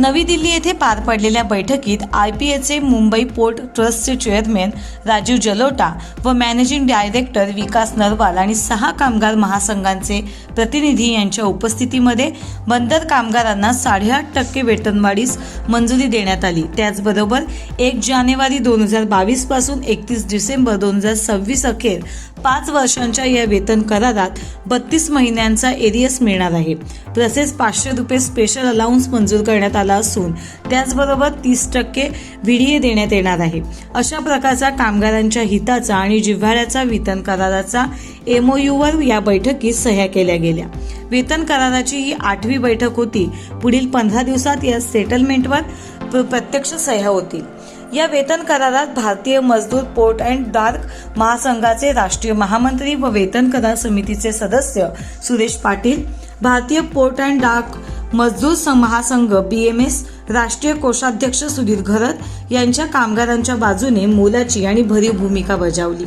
नवी दिल्ली येथे पार पडलेल्या बैठकीत आय पी एचे मुंबई पोर्ट ट्रस्टचे चेअरमॅन राजीव जलोटा व मॅनेजिंग डायरेक्टर विकास नरवाल आणि सहा कामगार महासंघांचे प्रतिनिधी यांच्या उपस्थितीमध्ये बंदर कामगारांना साडेआठ टक्के वेतनवाढीस मंजुरी देण्यात आली. त्याचबरोबर एक जानेवारी दोन हजार बावीसपासून एकतीस डिसेंबर दोन हजार सव्वीस अखेर पाच वर्षांच्या या वेतन करारात बत्तीस महिन्यांचा एरियस मिळणार आहे. तसेच पाचशे रुपये स्पेशल अलाउन्स मंजूर करण्यात आला असून त्याचबरोबर तीस टक्के व्हिडीए देण्यात येणार आहे. अशा प्रकारचा कामगारांच्या हिताचा आणि जिव्हाळ्याचा वेतन कराराचा एमओयूवर या बैठकीत सह्या केल्या गेल्या. वेतन कराराची ही आठवी बैठक होती. पुढील पंधरा दिवसात या सेटलमेंटवर प्र- प्रत्यक्ष सह्या होतील. या वेतन करारात भारतीय मजदूर पोर्ट अँड डार्क महासंघाचे राष्ट्रीय महामंत्री व वेतन करार समितीचे सदस्य सुरेश पाटील भारतीय पोर्ट अँड डार्क मजदूर सं- महासंघ एस राष्ट्रीय कोषाध्यक्ष सुधीर घरत यांच्या कामगारांच्या बाजूने मोलाची आणि भरीव भूमिका बजावली.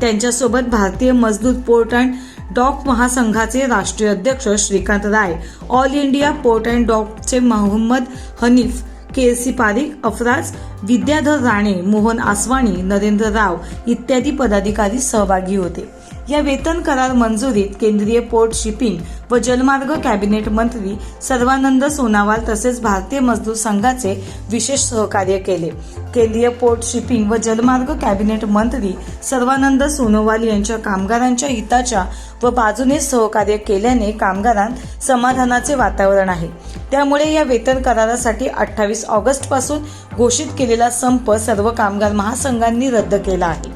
त्यांच्यासोबत भारतीय मजदूर पोर्ट अँड डॉक महासंघाचे राष्ट्रीय अध्यक्ष Shrikant Rai all India port and डॉकचे Mohammed Hanif K C Parik Afraz Vidyadhar Rane Mohan Aswani Narendra Rao इत्यादी पदाधिकारी सहभागी होते. या वेतन करार मंजुरीत केंद्रीय पोर्ट शिपिंग व जलमार्ग कॅबिनेट मंत्री सर्वानंद सोनावाल तसेच भारतीय मजदूर संघाचे विशेष सहकार्य केले. केंद्रीय पोर्ट शिपिंग व जलमार्ग कॅबिनेट मंत्री सर्वानंद सोनोवाल यांच्या कामगारांच्या हिताच्या व बाजूने सहकार्य केल्याने कामगारांत समाधानाचे वातावरण आहे. त्यामुळे या वेतन करारासाठी अठ्ठावीस ऑगस्टपासून घोषित केलेला संप सर्व कामगार महासंघांनी रद्द केला आहे.